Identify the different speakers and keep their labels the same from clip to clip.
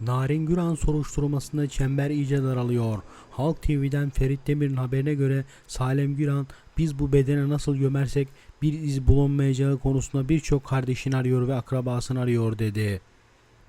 Speaker 1: Narin Güran soruşturmasında çember iyice daralıyor. Halk TV'den Ferit Demir'in haberine göre Salem Güran biz bu bedene nasıl gömersek bir iz bulunmayacağı konusunda birçok kardeşini arıyor ve akrabasını arıyor dedi.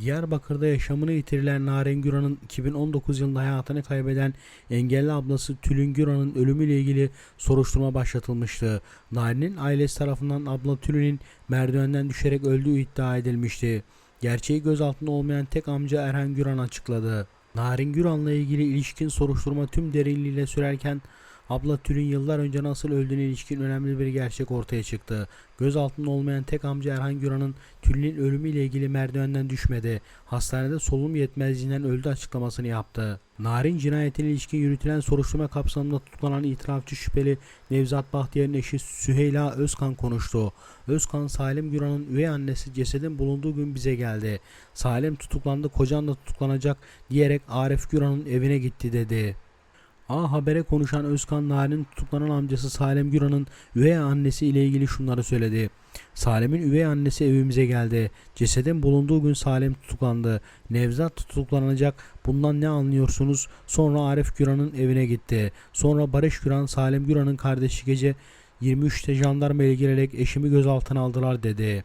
Speaker 1: Diyarbakır'da yaşamını yitirilen Naren Güran'ın 2019 yılında hayatını kaybeden engelli ablası Tülin Güran'ın ölümüyle ilgili soruşturma başlatılmıştı. Narin'in ailesi tarafından abla Tülin'in merdivenden düşerek öldüğü iddia edilmişti. Gerçeği gözaltında olmayan tek amca Erhan Güran açıkladı. Narin Güran'la ilgili ilişkin soruşturma tüm derinliğiyle sürerken abla Tülin yıllar önce nasıl öldüğüne ilişkin önemli bir gerçek ortaya çıktı. Gözaltında olmayan tek amca Erhan Güran'ın Tülin'in ölümüyle ilgili merdivenden düşmedi. Hastanede solunum yetmezliğinden öldü açıklamasını yaptı. Narin cinayetine ilişkin yürütülen soruşturma kapsamında tutuklanan itirafçı şüpheli Nevzat Bahtiyar'ın eşi Süheyla Özkan konuştu. Özkan Salim Güran'ın üvey annesi cesedin bulunduğu gün bize geldi. Salim tutuklandı kocan da tutuklanacak diyerek Arif Güran'ın evine gitti dedi. A Haber'e konuşan Özkan Narin'in tutuklanan amcası Salim Güran'ın üvey annesi ile ilgili şunları söyledi. Salim'in üvey annesi evimize geldi. Cesedin bulunduğu gün Salim tutuklandı. Nevzat tutuklanacak. Bundan ne anlıyorsunuz? Sonra Arif Güran'ın evine gitti. Sonra Barış Güran, Salim Güran'ın kardeşi gece 23'te jandarma ile gelerek eşimi gözaltına aldılar dedi.